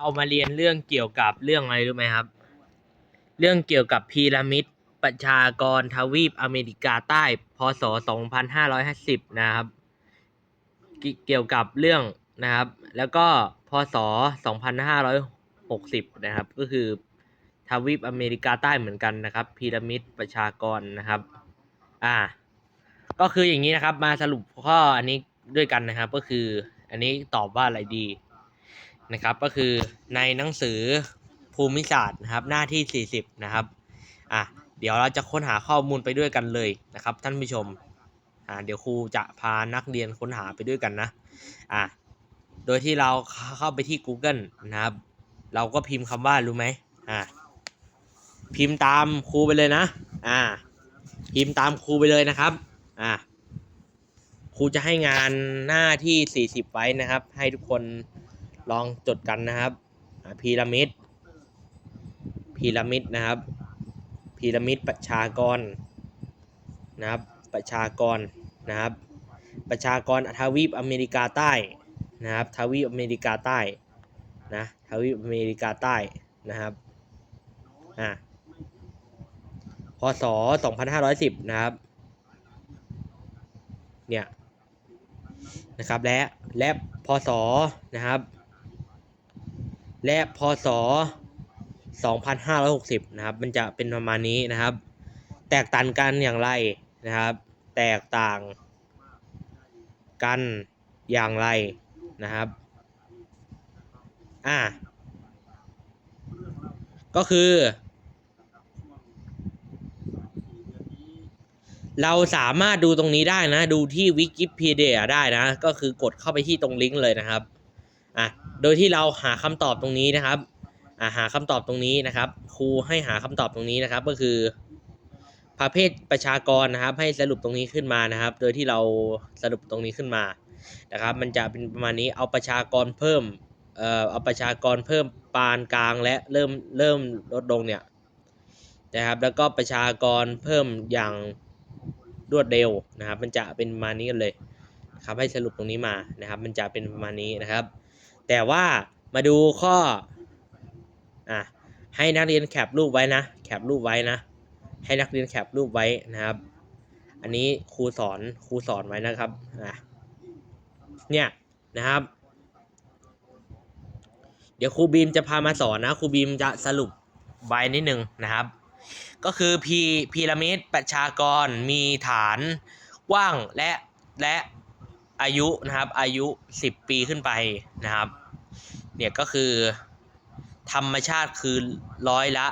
เรามาเรียนเรื่องเกี่ยวกับเรื่องอะไรรู้ไหมครับ เรื่องเกี่ยวกับพีระมิดประชากรทวีปอเมริกาใต้ พศ 2550 นะครับเกี่เกี่ยวกับเรื่องนะครับ แล้วก็พศ 2560 นะครับ ก็คือทวีปอเมริกาใต้เหมือนกันนะครับพีระมิดประชากรนะครับ อ่า ก็คืออย่างนี้นะครับ มาสรุปข้ออันนี้ด้วยกันนะครับ ก็คืออันนี้ตอบว่าอะไรดี นะครับก็คือในหนังสือภูมิศาสตร์นะครับหน้าที่ 40 นะครับอะเดี๋ยวเราจะค้นหาข้อมูลไปด้วยกันเลยนะครับ ท่านผู้ชมอ่าเดี๋ยวครูจะพานักเรียนค้นหาไปด้วยกันนะอะโดยที่เราเข้าไปที่ Google นะครับ เราก็พิมพ์คำว่ารู้ไหมอะพิมพ์ตามครูไปเลยนะอ่าพิมพ์ตามครูไปเลยนะครับอะครูจะให้งานหน้าที่ 40 ไว้นะครับ ให้ทุกคน ลองจดกันนะครับพีระมิดพีระมิดนะครับพีระมิดประชากรนะครับประชากรนะครับ ประชากรทวีปอเมริกาใต้นะครับทวีปอเมริกาใต้นะทวีปอเมริกาใต้นะครับอ่าพศ 2510 นะครับ เนี่ย นะครับ และ และ พศ นะครับ และพศ 2560 นะครับ มันจะเป็นประมาณนี้นะครับ แตกต่างกันอย่างไรนะครับ แตกต่างกันอย่างไรนะครับ อ่า ก็คือ เราสามารถดูตรงนี้ได้นะ ดูที่วิกิพีเดียได้นะ ก็คือกดเข้าไปที่ตรงลิงก์เลยนะครับ อะ โดยที่เราหาคำตอบตรงนี้นะครับาหาคำตอบตรงนี้นะครับ ครูให้หาคำตอบตรงนี้นะครับ ก็คือประเภทประชากรนะครับ ให้สรุปตรงนี้ขึ้นมานะครับ โดยที่เราสรุปตรงนี้ขึ้นมานะครับ มันจะเป็นประมาณนี้เอาประชากรเพิ่มเอ่อเอาประชากรเพิ่มปานกลางและเริ่มเริ่มลดลงเนี่ยนะครับ แล้วก็ประชากรเพิ่มอย่างรวดเร็วนะครับ มันจะเป็นประมาณนี้กันเลยครับให้สรุปตรงนี้มานะครับ มันจะเป็นประมาณนี้นะครับ แต่ว่ามาดูข้ออะให้นักเรียนแคปรูปไว้นะ แคปรูปไว้นะ ให้นักเรียนแคปรูปไว้นะครับ อันนี้ครูสอนครูสอนไว้นะครับอะเนี่ยนะครับ เดี๋ยวครูบีมจะพามาสอนนะครูบีมจะสรุปไว้นิดนึงนะครับ ก็คือพีพีระมิดประชากรมีฐานกว้างและและ อายุนะครับอายุ 10 ปีขึ้นไปนะครับ เนี่ยก็คือ ธรรมชาติคือร้อยละ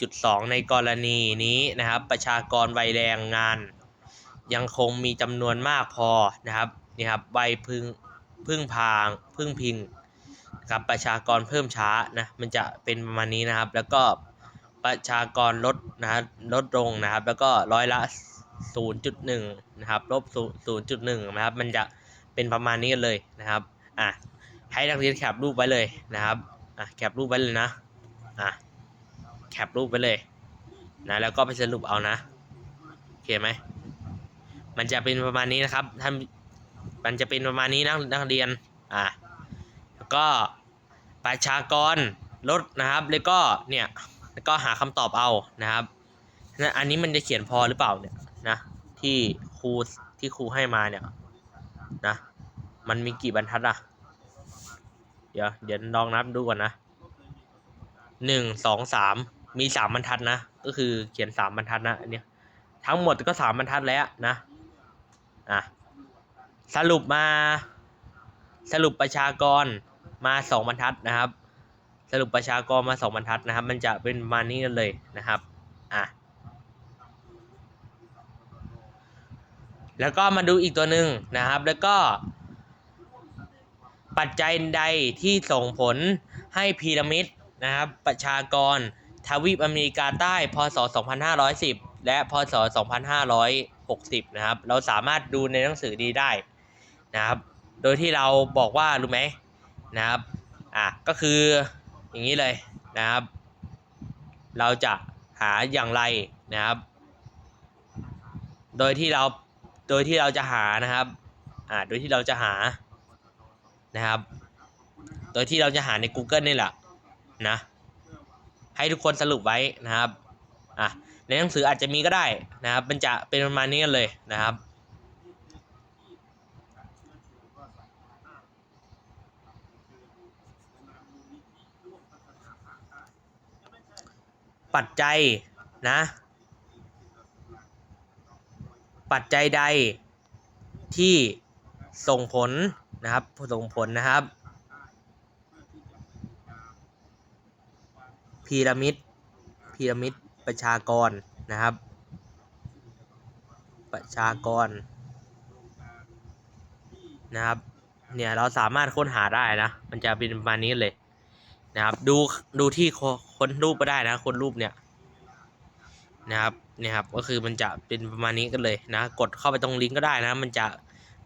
1.2 ในกรณีนี้นะครับ ประชากรวัยแรงงาน ยังคงมีจำนวนมากพอนะครับนี่ครับวัยพึ่งพึ่งพางพึ่งพิงนะครับประชากรเพิ่มช้านะมันจะเป็นประมาณนี้นะครับ แล้วก็ประชากรลดนะครับลดลงนะครับ แล้วก็ร้อยละ 0.1 นะครับลบ0.1 นะครับ มันจะ เป็นประมาณนี้กันเลยนะครับอะให้นักเรียนแคปรูปไว้เลยนะครับอะแคปรูปไว้เลยนะอะแคปรูปไว้เลยนะแล้วก็ไปสรุปเอานะโอเคไหมมันจะเป็นประมาณนี้นะครับท่านมันจะเป็นประมาณนี้นะนักเรียนอะแล้วก็ประชากรลดนะครับ แล้วก็เนี่ยแล้วก็หาคำตอบเอานะครับนะอันนี้มันจะเขียนพอหรือเปล่าเนี่ยนะที่ครูที่ครูให้มาเนี่ย นะ มันมีกี่บรรทัดอะเดี๋ยวเดี๋ยวลองนับดูก่อนนะหนึ่งสองสามมีสามบรรทัดนะ ก็คือเขียนสามบรรทัดนะอันเนี้ยทั้งหมดก็สามบรรทัดแล้วนะอะสรุปมาสรุปประชากรมาสองบรรทัดนะครับ สรุปประชากรมาสองบรรทัดนะครับ มันจะเป็นมานี้กันเลยนะครับ อะ แล้วก็มาดูอีกตัวหนึ่งนะครับ แล้วก็ ปัจจัยใดที่ส่งผลให้พีระมิดนะครับ ประชากรทวีปอเมริกาใต้ พศ 2510 และพศ 2560 นะครับ เราสามารถดูในหนังสือดีได้นะครับ โดยที่เราบอกว่า รู้ไหมนะครับ อะ ก็คืออย่างนี้เลยนะครับ เราจะหาอย่างไรนะครับ โดยที่เรา โดยที่เราจะหานะครับอ่าโดยที่เราจะหานะครับ โดยที่เราจะหาใน Google นี่แหละนะให้ทุกคนสรุปไว้นะครับอะในหนังสืออาจจะมีก็ได้นะครับ มันจะเป็นประมาณนี้กันเลยนะครับปัจจัยนะ ปัจจัยใดที่ส่งผลนะครับส่งผลนะครับพีระมิดพีระมิดประชากรนะครับ ประชากรนะครับเนี่ยเราสามารถค้นหาได้นะ มันจะเป็นประมาณนี้เลยนะครับ ดูดูที่คค้นรูปก็ได้นะค้นรูปเนี่ยนะครับ เนี่ยครับก็คือมันจะเป็นประมาณนี้กันเลยนะ กดเข้าไปตรงลิงก์ก็ได้นะ มันจะ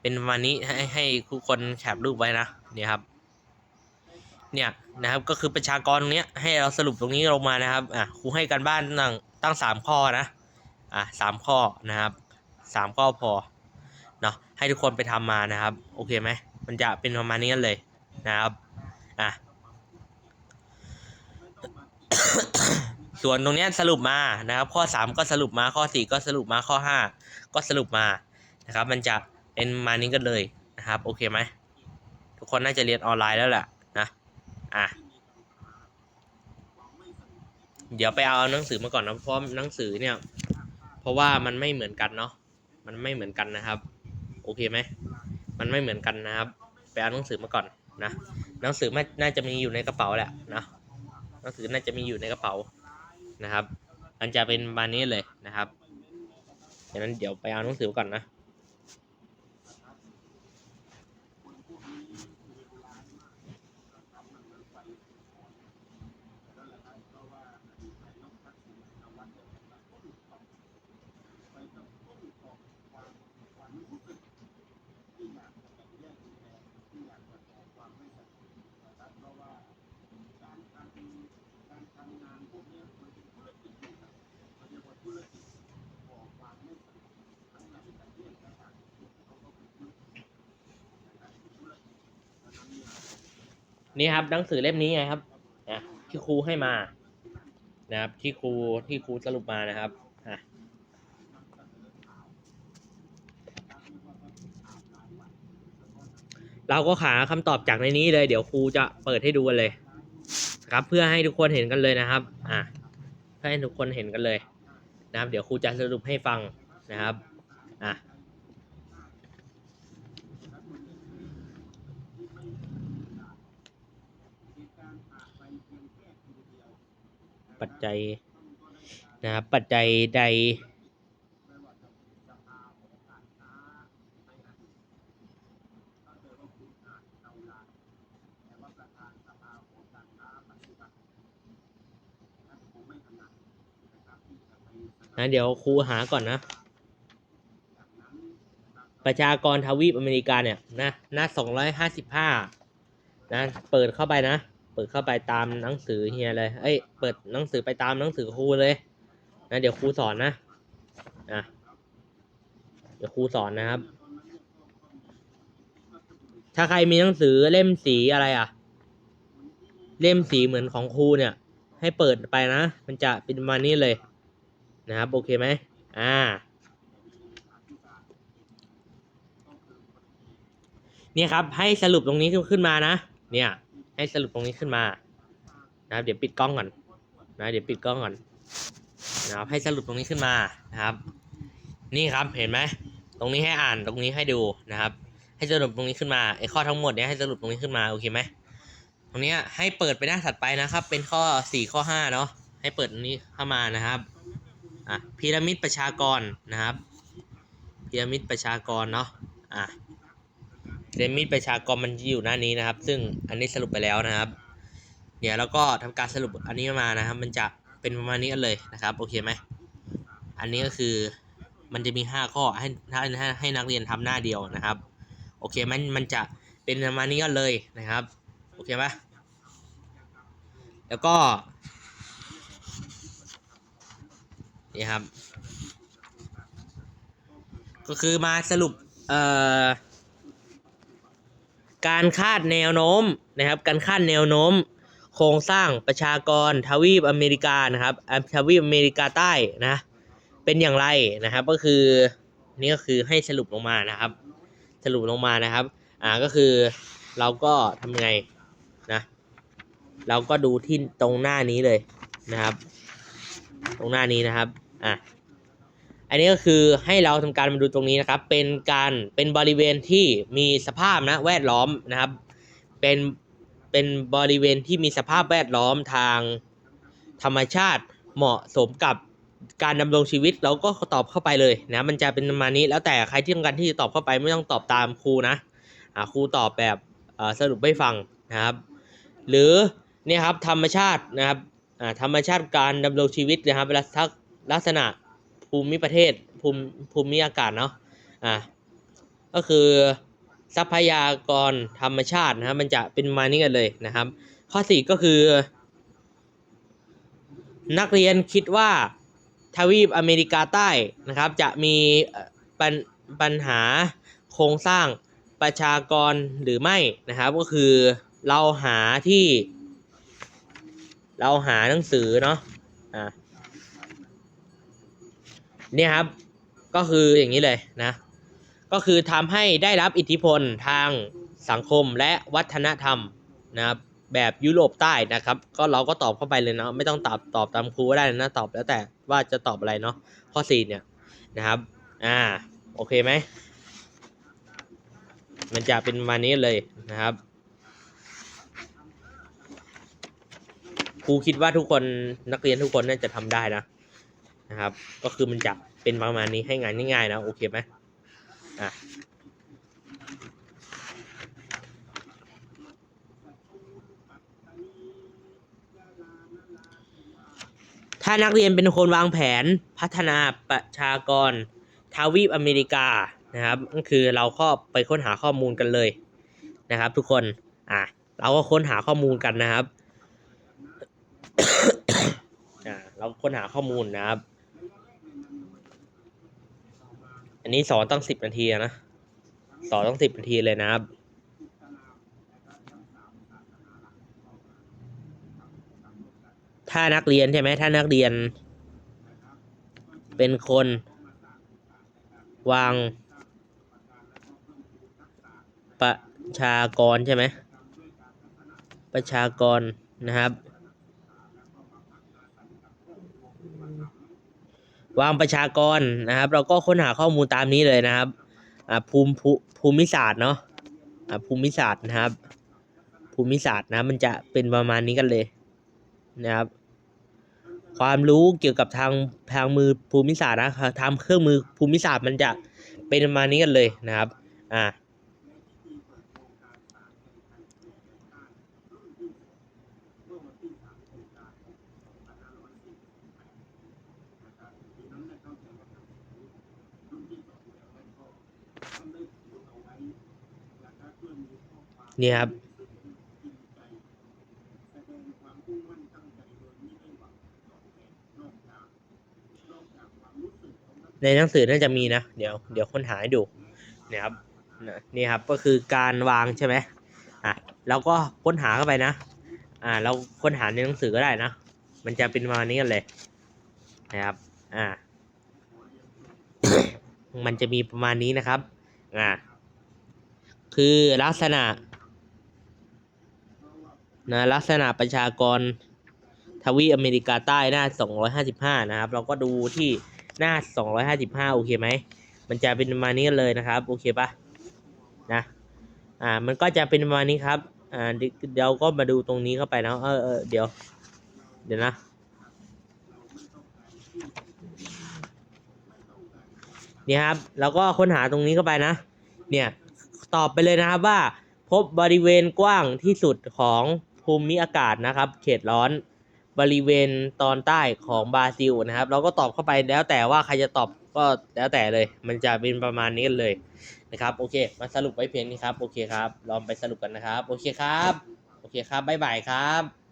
เป็นประมาณนี้ให้ให้ทุกคนแคปรูปไว้นะเนี่ยครับเนี่ยนะครับก็คือประชากรตรงนี้ให้เราสรุปตรงนี้ลงมานะครับอะครูให้กันบ้านตั้งตั้งสามข้อนะอะสามข้อนะครับสามข้อพอเนาะให้ทุกคนไปทำมานะครับ โอเคไหมมันจะเป็นประมาณนี้กันเลยนะครับอะ ส่วนตรงนี้สรุปมานะครับ ข้อ 3 ก็สรุปมาข้อ 4 ก็สรุปมาข้อ 5 ก็สรุปมานะครับ มันจะเป็นมานี้กันเลยนะครับ โอเคไหมทุกคนน่าจะเรียนออนไลน์แล้วแหละนะอะเดี๋ยวไปเอาหนังสือมาก่อนนะเพราะหนังสือเนี่ย เพราะว่ามันไม่เหมือนกันเนาะมันไม่เหมือนกันนะครับ โอเคไหมมันไม่เหมือนกันนะครับ ไปเอาหนังสือมาก่อนนะหนังสือน่าจะมีอยู่ในกระเป๋าแหละนะหนังสือน่าจะมีอยู่ในกระเป๋า นะครับ มันจะเป็นประมาณนี้เลยนะครับดังนั้นเดี๋ยวไปเอาหนังสือก่อนนะ นี่ครับหนังสือเล่มนี้ไงครับนะที่ครูให้มา นะครับ ที่ครูที่ครูสรุปมานะครับเราก็หาคำตอบจากในนี้เลย เดี๋ยวครูจะเปิดให้ดูกันเลยครับ เพื่อให้ทุกคนเห็นกันเลยนะครับ อะเพื่อให้ทุกคนเห็นกันเลย นะครับ เดี๋ยวครูจะสรุปให้ฟังนะครับ อะ ปัจจัยนะครับปัจจัยใดนะเดี๋ยวครูหาก่อนนะ ประชากรทวีปอเมริกาเนี่ยนะหน้าสองร้อยห้าสิบห้านะ เปิดเข้าไปนะ เปิดเข้าไปตามหนังสือเฮียเลย เอ้ย เปิดหนังสือไปตามหนังสือครูเลย นะ เดี๋ยวครูสอนนะ อะ เดี๋ยวครูสอนนะครับ ถ้าใครมีหนังสือเล่มสีอะไรอะ เล่มสีเหมือนของครูเนี่ย ให้เปิดไปนะ มันจะเป็นมานี้เลย นะครับ โอเคไหม อ่าเนี่ยครับ ให้สรุปตรงนี้ขึ้นมานะ เนี่ย ให้สรุปตรงนี้ขึ้นมานะครับเดี๋ยวปิดกล้องก่อนนะเดี๋ยวปิดกล้องก่อนนะครับให้สรุปตรงนี้ขึ้นมานะครับ นี่ครับเห็นไหมตรงนี้ให้อ่านตรงนี้ให้ดูนะครับ ให้สรุปตรงนี้ขึ้นมาไอ้ข้อทั้งหมดเนี้ยให้สรุปตรงนี้ขึ้นมาโอเคไหมตรงนี้ให้เปิดไปหน้าถัดไปนะครับ เป็นข้อสี่ข้อห้าเนาะให้เปิดตรงนี้เข้ามานะครับอะพีระมิดประชากรนะครับพีระมิดประชากรเนาะอะ เดมิดประชากรมันจะอยู่หน้านี้นะครับ ซึ่งอันนี้สรุปไปแล้วนะครับ เดี๋ยวเราก็ทำการสรุปอันนี้มานะครับ มันจะเป็นประมาณนี้กันเลยนะครับโอเคไหมอันนี้ก็คือมันจะมีห้าข้อให้ให้ให้ให้นักเรียนทำหน้าเดียวนะครับโอเคมันมันจะเป็นประมาณนี้กันเลยนะครับโอเคไหมแล้วก็นี่ครับ ก็คือมาสรุปเอ่อ การคาดแนวโน้มนะครับ การคาดแนวโน้ม โครงสร้างประชากรทวีปอเมริกานะครับทวีปอเมริกาใต้นะเป็นอย่างไรนะครับ ก็คือนี่ก็คือให้สรุปลงมานะครับ สรุปลงมานะครับอ่าก็คือเราก็ทำไงนะเราก็ดูที่ตรงหน้านี้เลยนะครับ ตรงหน้านี้นะครับอะ นนี้ก็คือให้เราทำการมาดูตรงนี้นะครับ เป็นการเป็นบริเวณที่มีสภาพนะแวดล้อมนะครับ เป็นเป็นบริเวณที่มีสภาพแวดล้อมทางธรรมชาติเหมาะสมกับการดำรงชีวิตเราก็ตอบเข้าไปเลยนะมันจะเป็นประมาณนี้แล้วแต่ใครที่ต้องการที่จะตอบเข้าไปไม่ต้องตอบตามครูนะครูตอบแบบสรุปให้ฟังนะครับ หรือเนี่ยครับธรรมชาตินะครับธรรมชาติการดำรงชีวิตนะครับลักษณะ ภูมิประเทศภูมิภูมิอากาศเนาะอ่าก็คือทรัพยากรธรรมชาตินะครับมันจะเป็นมานี้กันเลยนะครับ ข้อสี่ก็คือ นักเรียนคิดว่าทวีปอเมริกาใต้นะครับ จะมีปัญปัญหาโครงสร้างประชากรหรือไม่นะครับ ก็คือเราหาที่ เราหาหนังสือเนาะอ่า เนี่ยครับ ก็คืออย่างนี้เลยนะ ก็คือทำให้ได้รับอิทธิพลทางสังคมและวัฒนธรรมนะครับแบบยุโรปใต้นะครับ ก็เราก็ตอบเข้าไปเลยเนาะไม่ต้องตอบตอบตามครูก็ได้นะตอบแล้วแต่ว่าจะตอบอะไรเนาะข้อสี่เนี่ยนะครับ อ่าโอเคไหมมันจะเป็นประมานี้เลยนะครับครูคิดว่าทุกคนนักเรียนทุกคนน่าจะทำได้นะ นะครับ ก็คือมันจะเป็นประมาณนี้ให้งานง่ายๆนะโอเคไหมอะถ้านักเรียนเป็นคนวางแผนพัฒนาประชากรทาวีปอเมริกานะครับก็คือเราก็ไปค้นหาข้อมูลกันเลยนะครับ ทุกคนอะเราก็ค้นหาข้อมูลกันนะครับอ่าเราค้นหาข้อมูลนะครับ อันนี้สอนตั้งสิบนาทีนะสอนต้องสิบนาทีเลยนะครับถ้านักเรียนใช่ไหมถ้านักเรียน เป็นคน วาง ประชากรใช่ไหมประชากรนะครับ วางประชากรนะครับ เราก็ค้นหาข้อมูลตามนี้เลยนะครับอ่าภูมิภูมิศาสตร์เนาะอ่าภูมิศาสตร์นะครับ ภูมิศาสตร์นะมันจะเป็นประมาณนี้กันเลยนะครับ ความรู้เกี่ยวกับทางทางมือภูมิศาสตร์นะทำเครื่องมือภูมิศาสตร์มันจะเป็นประมาณนี้กันเลยนะครับ อ่า นี่ครับ ในหนังสือน่าจะมีนะ เดี๋ยวเดี๋ยวค้นหาให้ดูนี่ครับนี่ครับก็คือการวางใช่ไหมอะเราก็ค้นหาเข้าไปนะ อ่า เราค้นหาในหนังสือก็ได้นะ มันจะเป็นประมาณนี้กันเลยนะครับ อ่า มันจะมีประมาณนี้นะครับ อ่า คือลักษณะ นะลักษณะประชากรทวีอเมริกาใต้หน้า 255 นะครับ เราก็ดูที่หน้า 255 โอเคไหม มันจะเป็นประมาณนี้กันเลยนะครับ โอเคปะนะ อ่า มันก็จะเป็นประมาณนี้ครับ อ่า เดี๋ยวเดี๋ยวก็มาดูตรงนี้เข้าไปนะ เออเออเดี๋ยว เดี๋ยวนะ เนี่ยครับ เราก็ค้นหาตรงนี้เข้าไปนะ เนี่ย ตอบไปเลยนะครับว่าพบบริเวณกว้างที่สุดของ ภูมิอากาศนะครับ เขตร้อนบริเวณตอนใต้ของบราซิลนะครับ เราก็ตอบเข้าไปแล้วแต่ว่าใครจะตอบก็แล้วแต่เลย มันจะเป็นประมาณนี้กันเลยนะครับ โอเค มาสรุปไว้เพียงนี้ครับ โอเคครับ ลองไปสรุปกันนะครับ โอเคครับ โอเคครับบ๊ายบายครับ